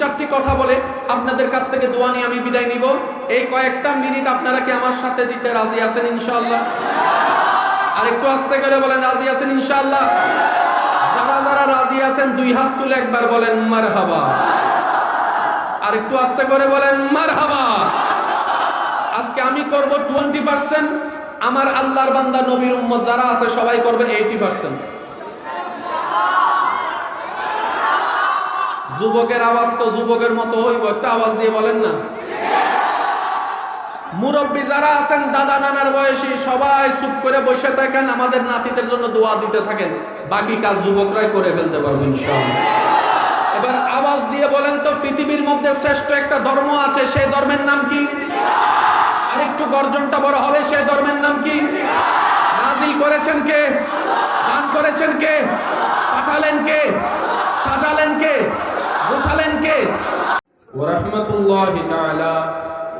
চারটি কথা বলে আপনাদের কাছ থেকে দোয়া নিয়ে আমি বিদায় নিব। এই কয়েকটা মিনিট আপনারা কি আমার সাথে দিতে রাজি আছেন ইনশাআল্লাহ? আর একটু আস্তে করে বলেন, রাজি আছেন ইনশাআল্লাহ? যারা যারা রাজি আছেন, দুই হাত তুলে একবার বলেন মার হাবা আর একটু আস্তে করে বলেন মার হাবা আজকে আমি করব টোয়েন্টি পার্সেন্ট আমার আল্লাহর বান্দা, নবীর উম্মত যারা আছে, সবাই করবে এইটি পার্সেন্ট যুবকের আওয়াজ তো যুবকের মতো হইব, একটা আওয়াজ দিয়ে বলেন না। মুরব্বী যারা আছেন, দাদা নানার বয়সী, সবাই চুপ করে বসে থাকেন, আমাদের নাতিদের জন্য দোয়া দিতে থাকেন। বাকি কাজ যুবকরাই করে ফেলতে পারব এবার আওয়াজ দিয়ে বলেন তো, পৃথিবীর মধ্যে শ্রেষ্ঠ একটা ধর্ম আছে, সেই ধর্মের নাম কি? আরেকটু গর্জনটা বড় হবে, সেই ধর্মের নাম কি? নাজিল করেছেন কে? দান করেছেন কে? পাঠালেন কে? সাজালেন কে? গোছালেন কে ওরহমতুল্লাহ তাআলা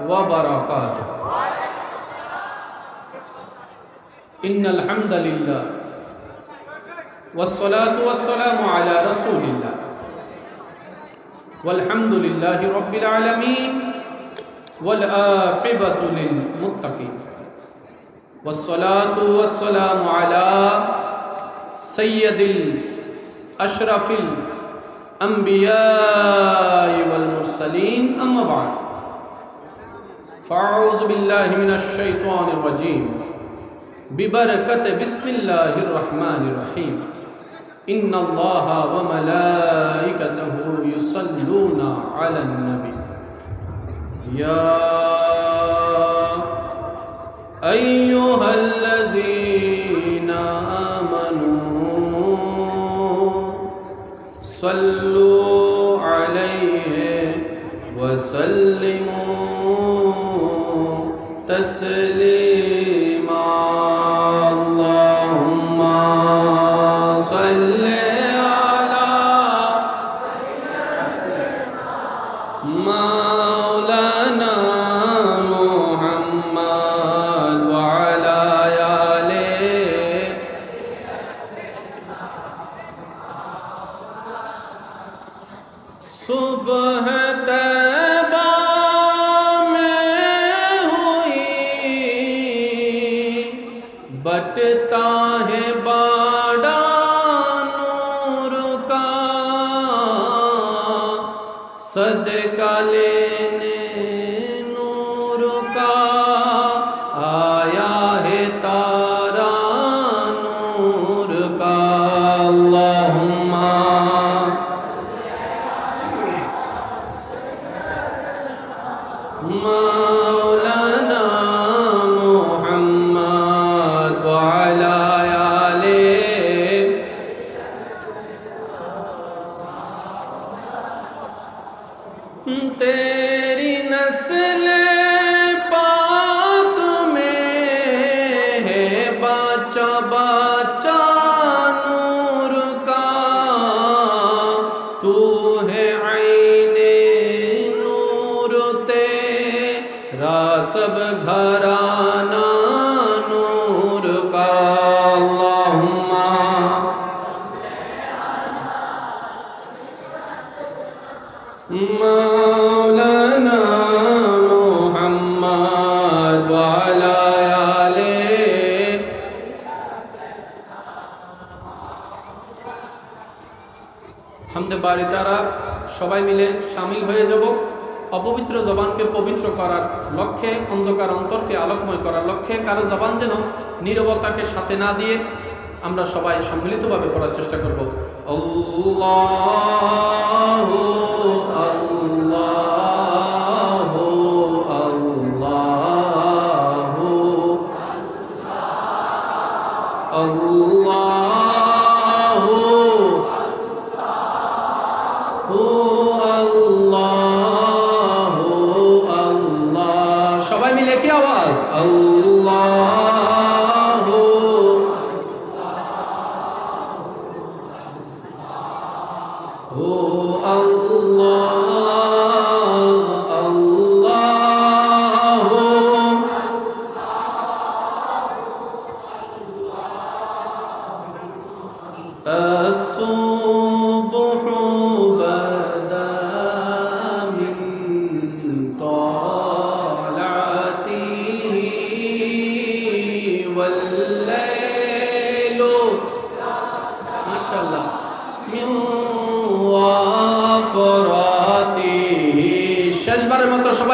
ওয়া বারাকাতুহু ইন্নাল হামদালিল্লাহ والصلاة والسلام على رسول الله والحمد لله رب العالمين والآقبة للمتقين والصلاة والسلام على سيد الأشرف الأنبياء والمرسلين أما بعد. فأعوذ بالله من الشيطان الرجيم. ببركة بسم الله الرحمن الرحيم. إن الله وملائكته يصلون على النبي. يا أيها الذين آمنوا صلوا وسلموا تسليما পবিত্র করার লক্ষ্যে, অন্ধকার অন্তরকে আলোকময় করার লক্ষ্যে কারও জবান যেন নিরবতাকে সাথে না দিয়ে আমরা সবাই সম্মিলিতভাবে পড়ার চেষ্টা করব। আল্লাহু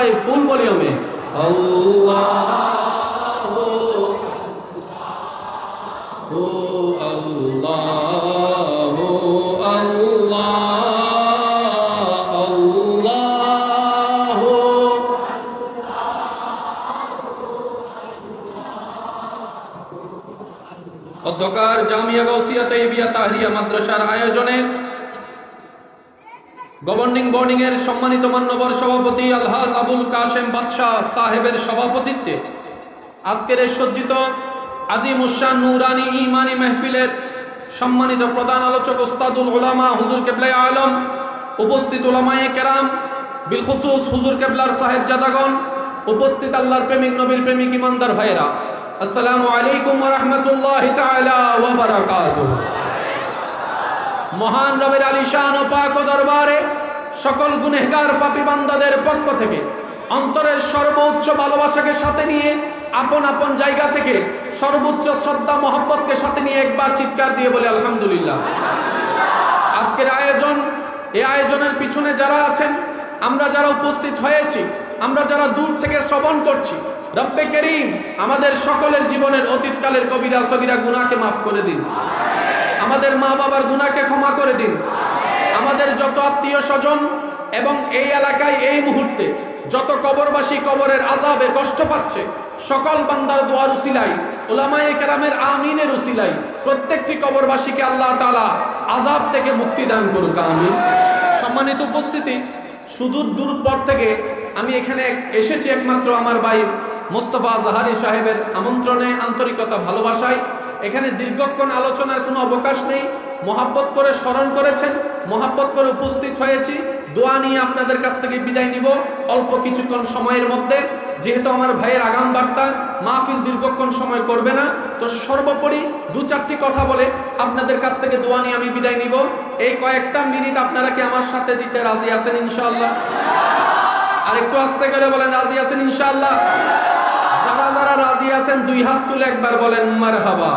সবাই ফুল ভলিউমে অধ্যকার জামিয়া গৌসিয়া তৈবিয়া তাহরিয়া মাদ্রাসার আয়োজনে গভর্নিং বোর্ডিং এর সম্মানিত মান্যবর সভাপতি আলহাজ আবুল কাশেম বাদশাহ সাহেবের সভাপতিত্বে আজকের এই সজ্জিত আজিম উসান নুরানি ইমানি মেহফিলের সম্মানিত প্রধান আলোচক ওস্তাদুল ওলামা হুজুর কেবলাই আলম, উপস্থিত ওলামায়ে কেরাম, বিলখুসুস হুজুর কেবলার সাহেব জাদাগণ, উপস্থিত আল্লাহর প্রেমিক নবীর প্রেমিক ইমানদার ভাইরা আসসালামু আলাইকুম রাহমাতুল্লাহি তাআলা ওয়া বারাকাতুহু। মহান রবের আলিশান ও পাক ও দরবারে সকল গুনেহগার পাপী বান্দাদের পক্ষ থেকে অন্তরের সর্বোচ্চ ভালোবাসাকে সাথে নিয়ে, আপন আপন জায়গা থেকে সর্বোচ্চ শ্রদ্ধা, মহব্বতকে সাথে নিয়ে একবার চিৎকার দিয়ে বলে, আলহামদুলিল্লাহ। আজকের আয়োজন, এই আয়োজনের পিছনে যারা আছেন, আমরা যারা উপস্থিত হয়েছি, আমরা যারা দূর থেকে শ্রবণ করছি, রব্বে করিম, আমাদের সকলের জীবনের অতীতকালের কবিরা সবিরা গুণাকে মাফ করে দিন। আমাদের মা বাবার গুণাকে ক্ষমা করে দিন। আমাদের যত আত্মীয় স্বজন এবং এই এলাকায় এই মুহূর্তে যত কবরবাসী কবরের আজাবে কষ্ট পাচ্ছে, সকল বান্দার দোয়ার উসিলাই ওলামায়ে কেরামের আমিনের উসিলাই প্রত্যেকটি কবরবাসীকে আল্লাহ তালা আজাব থেকে মুক্তি দান করুক, আমিন। সম্মানিত উপস্থিতি, সুদূর দূর পর থেকে আমি এখানে এসেছি একমাত্র আমার ভাই মোস্তফা জাহারি সাহেবের আমন্ত্রণে, আন্তরিকতা, ভালোবাসায়। এখানে দীর্ঘক্ষণ আলোচনার কোনো অবকাশ নেই। মোহাব্বত করে স্মরণ করেছেন, মোহাব্বত করে উপস্থিত হয়েছি। দোয়া নিয়ে আপনাদের কাছ থেকে বিদায় নিব। অল্প কিছুক্ষণ সময়ের মধ্যে, যেহেতু আমার ভাইয়ের আগাম বার্তা মাহফিল দীর্ঘক্ষণ সময় করবে না, তো সর্বোপরি দু চারটি কথা বলে আপনাদের কাছ থেকে দোয়া নিয়ে আমি বিদায় নিব। এই কয়েকটা মিনিট আপনারা কি আমার সাথে দিতে রাজি আছেন ইনশাআল্লাহ? আর একটু আস্তে করে বলেন, রাজি আছেন ইনশাআল্লাহ? যারা যারা রাজি আছেন, দুই হাত তুলে একবার বলেন মার হাবা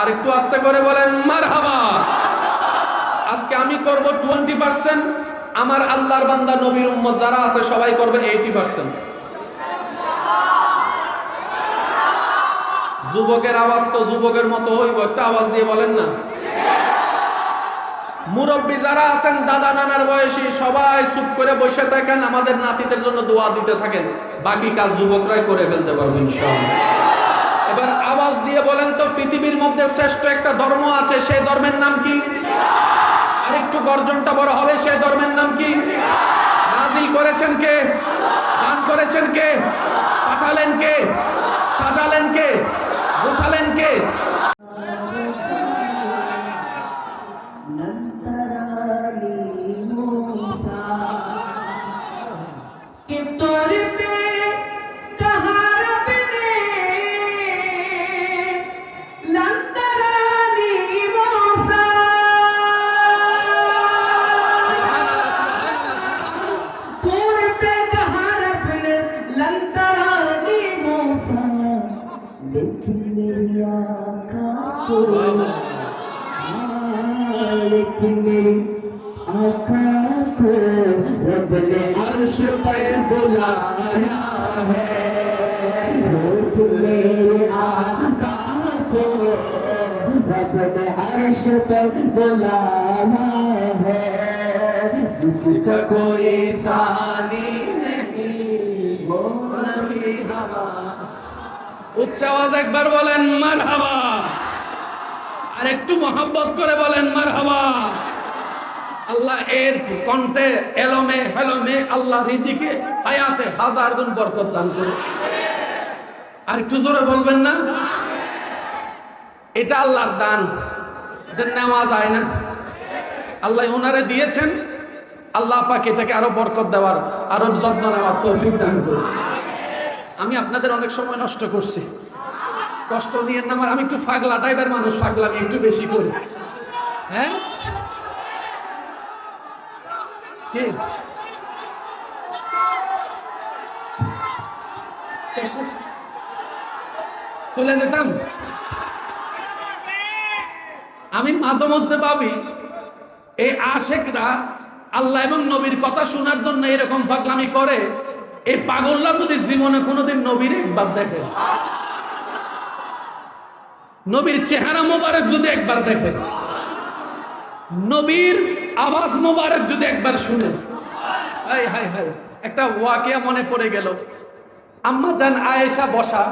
আর একটু আস্তে করে বলেন মার হাবা আজকে আমি করব টোয়েন্টি পার্সেন্ট আমার আল্লাহর বান্দা, নবীর উম্মত যারা আছে, সবাই করবে এইটি পার্সেন্ট যুবকের আওয়াজ তো যুবকের মতো হইব, একটা আওয়াজ দিয়ে বলেন না। মুরব্বী যারা আছেন, দাদা নানার বয়সী, সবাই চুপ করে বসে থাকেন, আমাদের নাতিদের জন্য দোয়া দিতে থাকেন। বাকি কাজ যুবকরাই করে ফেলতে পারব, ইনশাআল্লাহ। এবার আওয়াজ দিয়ে বলেন তো, পৃথিবীর মধ্যে শ্রেষ্ঠ একটা ধর্ম আছে, সেই ধর্মের নাম কি? আরেকটু গর্জনটা বড় হবে, সেই ধর্মের নাম কি? নাজিল করেছেন কে? দান করেছেন কে? পাঠালেন কে? সাজালেন কে? গোছালেন কে? अर्श पर बुलाया है जिसका कोई सानी नहीं वो नबी हवा উচ্চ আওয়াজ একবার বলেন মার হাবা আর একটু মহাব্বত করে বলেন মার হাবা আল্লাহ এর কণ্ঠে এলমে হেলমে আল্লাহ রিজিকে হায়াতে হাজার গুণ বরকত দান করে আর একটু জোরে বলবেন না এটা আল্লাহর দান এটা নেওয়া যায় না। আল্লাহ ওনারে দিয়েছেন। আল্লাহ পাক এটাকে আরও বরকত দেওয়ার, আরও যত্ন নেওয়ার তৌফিক দান আমি আপনাদের অনেক সময় নষ্ট করছি। কষ্ট নিয়ে না আমি একটু ফাগলা টাইপের মানুষ, ফাগলা একটু বেশি করি। হ্যাঁ। চলে যেতাম? আমি মাঝে মধ্যে ভাবি, এই আশেকরা আল্লাহ এবং নবীর কথা শোনার জন্য এরকম ফাগলামি করে, এই পাগলরা যদি জীবনে কোনোদিন নবীর একবার দেখে। নবীর চেহারা মোবারক যদি একবার দেখে। নবীর আওয়াজ মোবারক যদি একবার শুনে। হাই হাই হাই একটা ওয়াকিয়া মনে পড়ে গেল। আম্মা জান আয়েশা বসা।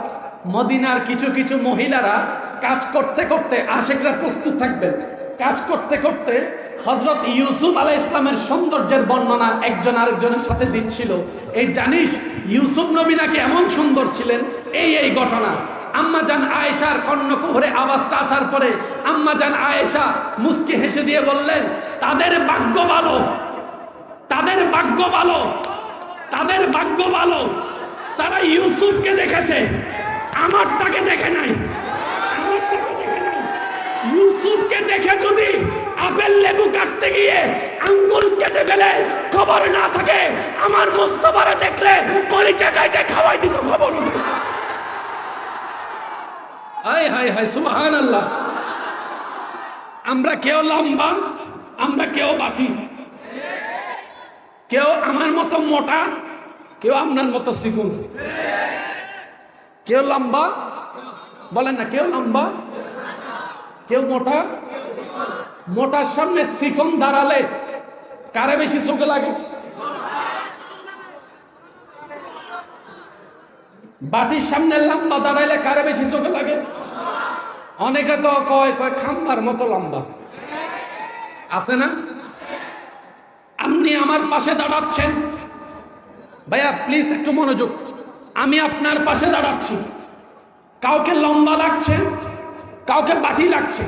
মদিনার কিছু কিছু মহিলারা কাজ করতে করতে আশেকরা প্রস্তুত থাকবেন। কাজ করতে করতে হজরত ইউসুফ আলাহ ইসলামের সৌন্দর্যের বর্ণনা একজন আরেকজনের সাথে দিচ্ছিল। এই জানিস, ইউসুফ নবী নাকি এমন সুন্দর ছিলেন? এই এই ঘটনা। আম্মা জান আয়েশার কর্ণকুহরে আওয়াজটা আসার পরে আম্মা জান আয়েশা মুস্কি হেসে দিয়ে বললেন, তাদের ভাগ্য ভালো। তাদের ভাগ্য ভালো। তাদের ভাগ্য ভালো। তারা ইউসুফকে দেখেছে। আমারটাকে তাকে দেখে নাই। ইউসুফকে দেখে যদি আপেল লেবু কাটতে গিয়ে আঙ্গুল কেটে ফেলে খবর না থাকে, আমার মোস্তফারে দেখলে কলিচা কাইতে খাওয়াই দিত খবর হাই হাই হাই সুবহান আল্লাহ আমরা কেউ লম্বা, আমরা কেউ বাতি। কেউ আমার মতো মোটা, কেউ আপনার মতো চিকুন কেউ লম্বা? বলেন না, কেউ লম্বা? কেউ মোটা? মোটার সামনে চিকন দাঁড়ালে কারে বেশি চোখে লাগে? বাটির সামনে লম্বা দাঁড়াইলে কারে বেশি চোখে লাগে? অনেকে তো কয় কয়, খাম্বার মতো লম্বা। আছে না? আপনি আমার পাশে দাঁড়াচ্ছেন। ভাইয়া প্লিজ একটু মনোযোগ। আমি আপনার পাশে দাঁড়াচ্ছি। কাউকে লম্বা লাগছে, কাউকে বাটি লাগছে।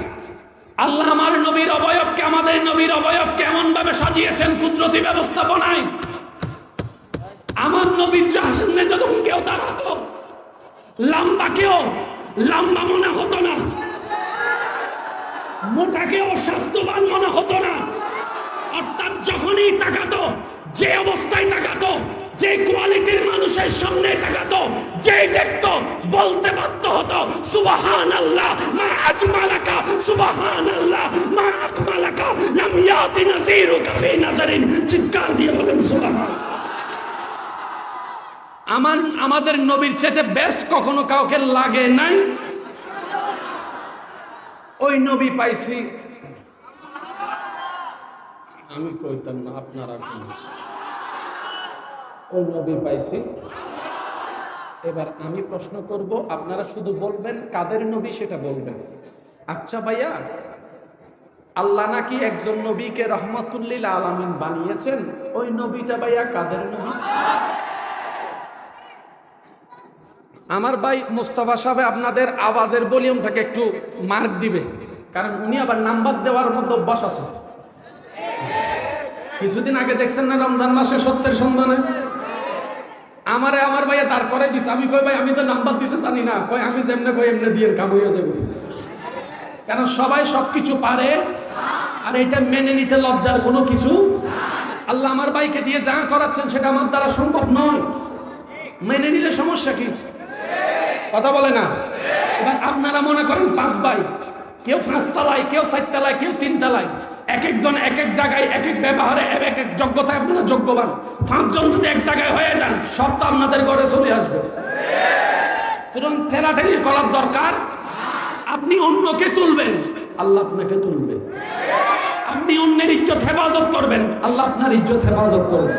আল্লাহ আমার নবীর অবয়বকে, আমাদের নবীর অবয়ব কেমন ভাবে সাজিয়েছেন কুদরতি ব্যবস্থাপনায়। আমার নবীর সামনে যখন কেউ দাঁড়াতো, লম্বা কেউ, লম্বা মনে হতো না। মোটাকেও স্বাস্থ্যবান মনে হতো না। অর্থাৎ যখনই তাকাতো, যে অবস্থায় তাকাতো যে কোয়ালিটির মানুষের সামনে তাকাতো যে দেখতো, বলতে বাধ্য হতো সুবাহান আল্লাহ মা আজমালাকা সুবাহান আল্লাহ মা আকমালাকা লাম ইয়াতি নাযীরু কাফি নাজারিন। চিৎকার দিয়ে বলেন সুবহান আমার, আমাদের নবীর চেতে বেস্ট কখনো কাউকে লাগে নাই? ওই নবী পাইছি। আমি কইতাম না, আপনারা ওই নবী পাইছি। এবার আমি প্রশ্ন করব, আপনারা শুধু বলবেন কাদের নবী সেটা বলবেন? আচ্ছা ভাইয়া, আল্লাহ নাকি একজন নবীকে রহমতুল্লিল আলামিন বানিয়েছেন? ওই নবীটা ভাইয়া কাদের নবী? আমার ভাই মোস্তফা সাহেব আপনাদের আওয়াজের ভলিউমটাকে একটু মার্ক দিবে, কারণ উনি আবার নাম্বার দেওয়ার মধ্যে অভ্যাস আছে। কিছুদিন আগে দেখছেন না রমজান মাসে সত্যের সন্ধানে? আমারে আমার ভাইয়া দাঁড় করাই দিছে। আমি কই, ভাই, আমি তো নাম্বার দিতে জানি না। কই আমি যেমনে কই, এমনি দিয়ে কাম হয়ে যাব। কারণ সবাই সব কিছু পারে, আর এটা মেনে নিতে লজ্জার কোনো কিছু আল্লাহ আমার ভাইকে দিয়ে যা করাচ্ছেন সেটা আমার দ্বারা সম্ভব নয়। মেনে নিলে সমস্যা কি? কথা বলে না? এবার আপনারা মনে করেন, পাঁচ ভাই, কেউ পাঁচতলায়, কেউ চারতলায়, কেউ তিনতলায় এক একজন এক এক জায়গায় এক এক ব্যবহারে, এক এক যোগ্যতায় আপনারা যোগ্যবান। পাঁচজন যদি এক জায়গায় হয়ে যান, সব তো আপনাদের ঘরে চলে আসবে। সুতরাং ঠেলাঠেলি করার দরকার? আপনি অন্যকে তুলবেন, আল্লাহ আপনাকে তুলবে। আপনি অন্যের ইজ্জত হেফাজত করবেন, আল্লাহ আপনার ইজ্জত হেফাজত করবেন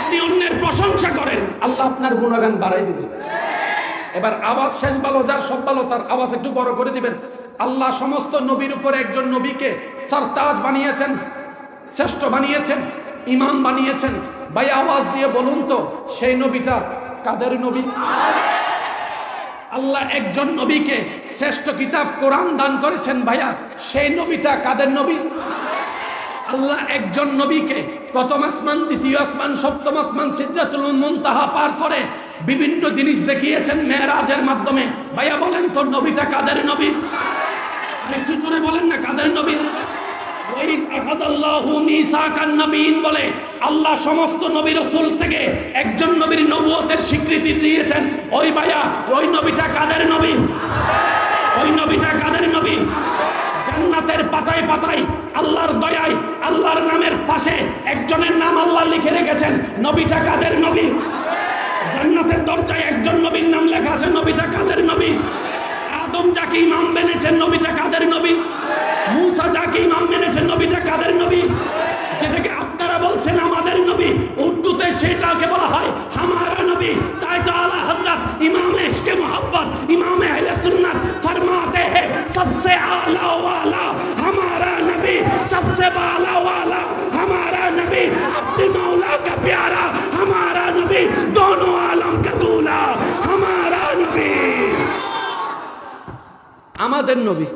আপনি অন্যের প্রশংসা করেন, আল্লাহ আপনার গুণগান বাড়াই দিবেন এবার আওয়াজ শেষ ভালো, যার সব ভালো, তার আওয়াজ একটু বড় করে দিবেন। আল্লাহ সমস্ত নবীর উপর একজন নবীকে সরতাজ বানিয়েছেন, শ্রেষ্ঠ বানিয়েছেন, ইমাম বানিয়েছেন। ভাই, আওয়াজ দিয়ে বলুন তো, সেই নবীটা কাদের নবী? আল্লাহ একজন নবীকে শ্রেষ্ঠ কিতাব কোরআন দান করেছেন, ভাইয়া। সেই নবীটা কাদের নবী? আল্লাহ একজন নবীকে প্রথম আসমান, দ্বিতীয় আসমান, সপ্তম আসমান সিদ্ধাতুল মুনতাহা পার করে বিভিন্ন জিনিস দেখিয়েছেন মেয়েরাজের মাধ্যমে। ভাইয়া, বলেন তোর নবীটা কাদের নবী? আর একটু জোরে বলেন না, কাদের নবীন বলে, আল্লাহ সমস্ত নবী রাসূল থেকে একজন নবীর নবুয়তের স্বীকৃতি দিয়েছেন। ওই ভাইয়া, ওই নবীটা কাদের নবী? ওই নবীটা কাদের নবী? জান্নাতে জান্নাতের পাতায় পাতায়, আল্লাহর দয়ায়, আল্লাহর নামের পাশে একজনের নাম আল্লাহ লিখে রেখেছেন। নবীটা কাদের নবী? জান্নাতের দরজায় একজন নবীর নাম লেখা আছে, নবীটা কাদের নবী? আদম যাকে ইমাম মেনেছেন নবীটা কাদের নবী মুসা যাকে ইমাম মেনেছেন নবীটা কাদের নবী যেটাকে আপনারা বলছেন আমাদের নবী উর্দুতে সেটাকে বলা হয় হামারা নবী তাই তো আলা হযরত ইমাম ইশকে মোহাব্বত ইমাম আহলে সুন্নাত फरमाते हैं सबसे आला वाला हमारा नबी सबसे बाला वाला हमारा नबी अपने मौला का प्यारा हमारा नबी दोनों आलम का दूल्हा हमारा नबी আমাদের নবী।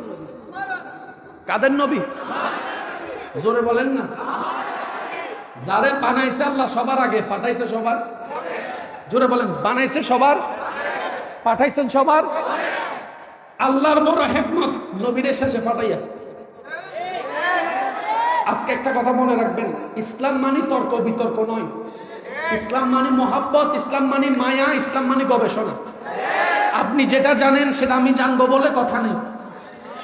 কাদের নবী? জোরে বলেন না। যারে বানাইছে আল্লাহ সবার আগে, পাঠাইছে সবার? জোরে বলেন, বানাইছে সবার? পাঠাইছেন সবার? আল্লাহর বড় হেকমত নবীর শেষে পাঠাইয়া। আজকে একটা কথা মনে রাখবেন, ইসলাম মানে তর্ক, বিতর্ক নয়। ইসলাম মানে মোহাব্বত, ইসলাম মানে মায়া, ইসলাম মানে গবেষণা। আপনি যেটা জানেন সেটা আমি জানব বলে কথা নেই।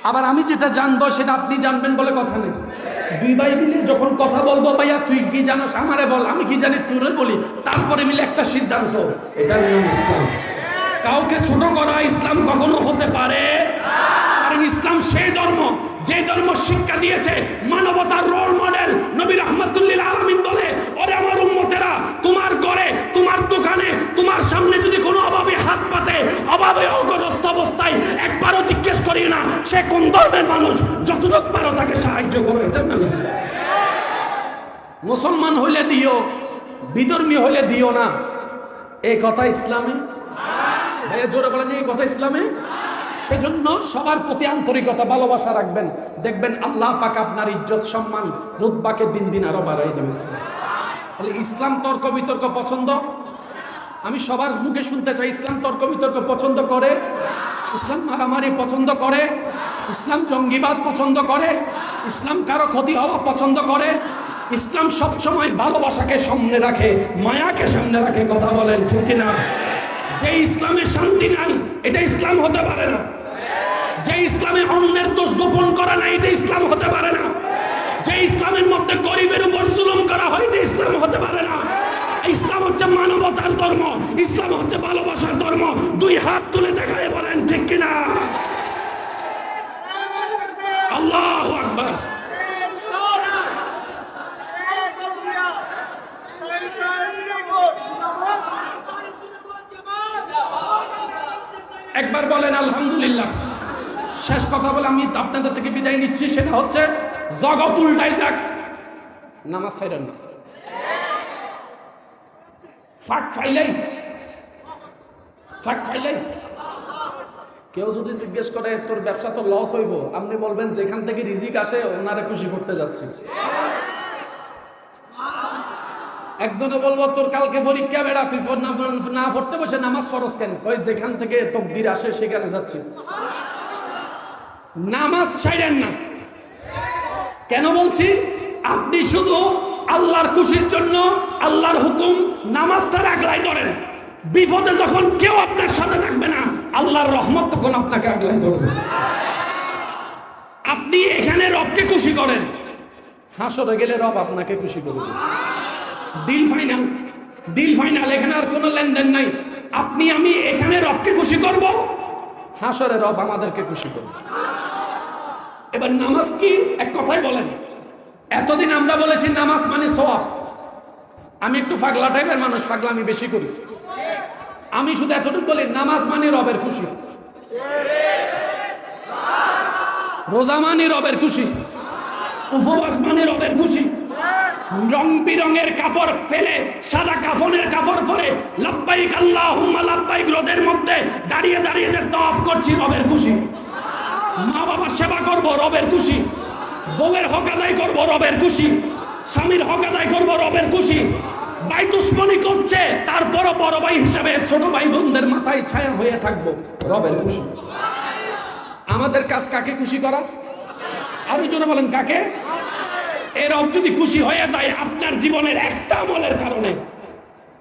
আবার আমি যেটা জানব সেটা আপনি জানবেন বলে কথা নেই। দুই ভাই মিলে যখন কথা বলব, ভাইয়া, তুই কি জানোস? আমারে বল, আমি কি জানি তুরে বলি। তারপরে মিলে একটা সিদ্ধান্ত। এটা নিয়ম ইসলাম। কাউকে ছোট করা ইসলাম কখনো হতে পারে কারণ ইসলাম সেই ধর্ম, যে ধর্ম শিক্ষা দিয়েছে, মানবতার রোল মডেল নবী রহমতুল্লিল আলমিন বলে, ওরে আমার উম্মতেরা, তোমার ঘরে, তোমার দোকানে, তোমার সামনে যদি কোনো হাত পাতে অভাবে অগ্রস্ত অবস্থায় একবারও জিজ্ঞেস করি না, সে কোন ধর্মের মানুষ? যতটুক পারো তাকে সাহায্য করো এটার নাম ইসলাম মুসলমান হইলে দিও, বিধর্মী হইলে দিও না। এই কথা ইসলামে? ভাইয়া, জোরে বলেন এই কথা ইসলামে? সেজন্য সবার প্রতি আন্তরিকতা, ভালোবাসা রাখবেন। দেখবেন আল্লাহ পাক আপনার ইজ্জত, সম্মান, রুতবাকে দিন দিন আরও বাড়াই দেবে তাহলে ইসলাম তর্ক বিতর্ক পছন্দ? আমি সবার মুখে শুনতে চাই, ইসলাম তর্ক বিতর্ক পছন্দ করে? ইসলাম মারামারি পছন্দ করে? ইসলাম জঙ্গিবাদ পছন্দ করে? ইসলাম কারও ক্ষতি হওয়া পছন্দ করে? ইসলাম সবসময় ভালোবাসাকে সামনে রাখে, মায়াকে সামনে রাখে, কথা বলেন, ঠিক না যে ইসলামে শান্তি নাই, এটা ইসলাম হতে পারে না। যে ইসলামে অন্যের দোষ গোপন করা নাই, এটা ইসলাম হতে পারে না। যে ইসলামের মধ্যে গরিবের উপর জুলুম করা হয়, এটা ইসলাম হতে পারে না। ইসলাম হচ্ছে মানবতার ধর্ম, ইসলাম হচ্ছে ভালোবাসার ধর্ম। দুই হাত তুলে দেখায় বলেন, ঠিক কিনা? আল্লাহ আকবার। একবার বলেন, আলহামদুলিল্লাহ। শেষ কথা বলে আমি আপনাদের থেকে বিদায় নিচ্ছি, সেটা হচ্ছে জগৎ উল্টাই যাক। নামাজ সাইরেন ফাট ফাইলাই। ফাট ফাইলাই। কেউ যদি জিজ্ঞেস করে, তোর ব্যবসা তো লস হইব। আপনি বলবেন, যেখান থেকে রিজিক আসে, ওনারে খুশি করতে যাচ্ছি। একজনে বলব, তোর কালকে পরীক্ষা বেড়া, তুই না পড়তে বসে নামাজ ফরজ কেন? ওই যেখান থেকে তকদির আসে, সেখানে যাচ্ছি। নামাজ ছাইলেন না। কেন বলছি? আপনি শুধু আল্লাহর খুশির জন্য আল্লাহর হুকুম নামাজটা আগলাই ধরেন। বিপদে যখন কেউ আপনার সাথে থাকবে না, আল্লাহর রহমত তখন আপনাকে আগলাই ধরবে। আপনি এখানে রবকে খুশি করেন। হাসরে গেলে রব আপনাকে খুশি করবে ডিল ফাইনাল। ডিল ফাইনাল, এখানে আর কোনো লেনদেন নাই। আপনি, আমি এখানে রবকে খুশি করব, হাসরে রব আমাদেরকে খুশি করবে। এবার নামাজ কি? এক কথাই বলেন। এতদিন আমরা বলেছি নামাজ মানে সওয়াব। আমি একটু ফাগলা টাইপের মানুষ ফাগলা আমি বেশি করি। আমি শুধু এতটুকু বলি, নামাজ মানে রবের খুশি। রোজা মানে রবের খুশি। উপবাস মানে রবের খুশি। রং বিরঙের কাপড় ফেলে, সাদা কাফনের কাপড় পরে লাব্বাইক আল্লাহুম্মা, লাব্বাইক রোদের মধ্যে দাঁড়িয়ে দাঁড়িয়ে যে তফ করছি, রবের খুশি। মা বাবার সেবা করব, রবের খুশি। বউয়ের হক আদায় করব, রবের খুশি। স্বামীর হক আদায় করব, রবের খুশি। ভাই দুশ্মনী করছে, তারপরও বড় ভাই হিসাবে ছোট ভাই বোনদের মাথায় ছায়া হয়ে থাকব, রবের খুশি। আমাদের কাজ কাকে খুশি করা? আরও জোরে বলেন, কাকে? এ রব যদি খুশি হয়ে যায়, আপনার জীবনের একটা আমলের কারণে,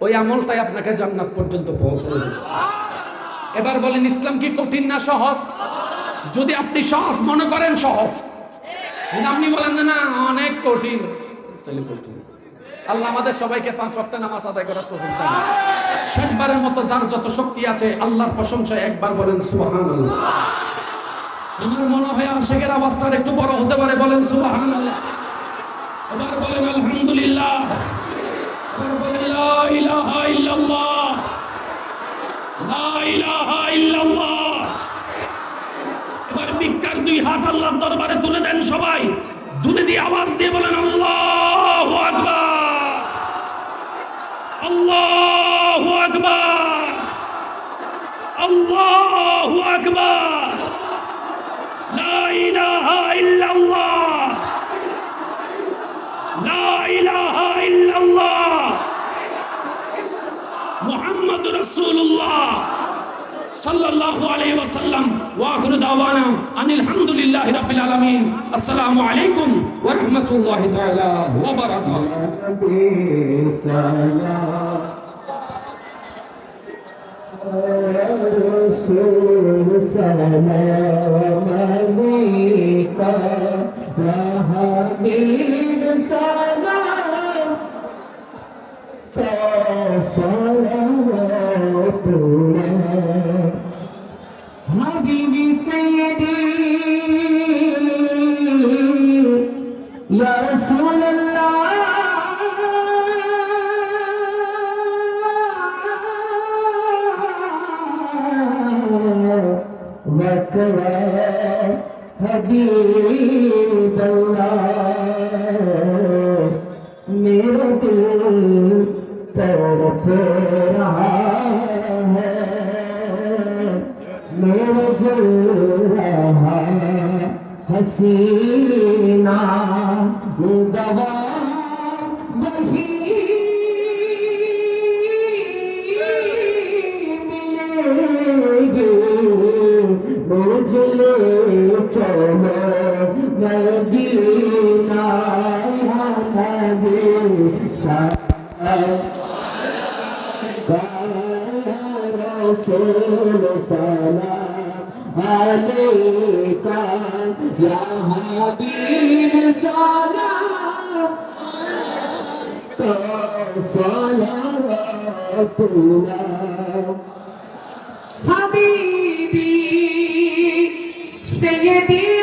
ওই আমলটাই আপনাকে জান্নাত পর্যন্ত পৌঁছে দেবে এবার বলেন, ইসলাম কি কঠিন না সহজ? যদি আপনি সহজ মনে করেন, সহজ। আপনি বলেন যে না, অনেক কঠিন। তাহলে কঠিন আল্লাহ আমাদের সবাইকে পাঁচ ওয়াক্ত নামাজ আদায় করার তো শেষবারের মতো যার যত শক্তি আছে, আল্লাহর প্রশংসায় একবার বলেন সুবহানাল্লাহ। আমার মনে হয় আশেকের আওয়াজটা একটু বড় হতে পারে, বলেন সুবহানাল্লাহ। এবার বলেন আলহামদুলিল্লাহ। এবার ভিক্ষার দুই হাত আল্লাহর দরবারে তুলে দেন সবাই। তুলে দিয়ে আওয়াজ দিয়ে বলেন, আল্লাহু আকবার! আল্লাহু আকবার! আল্লাহু আকবার! লা ইলাহা ইল্লাল্লাহ! লা ইলাহা ইল্লাল্লাহ! صلى الله عليه وسلم. وآخر دعوانا أن الحمد لله رب العالمين. السلام عليكم ورحمة الله تعالى وبركاته. سلام عليك يا حبيب سلام حبيبي سيدي. يا رسول الله. وكرى حبيب सलाम अलैका या हबीब सलाम तो सलावतुल्ला हबीबी सय्यदी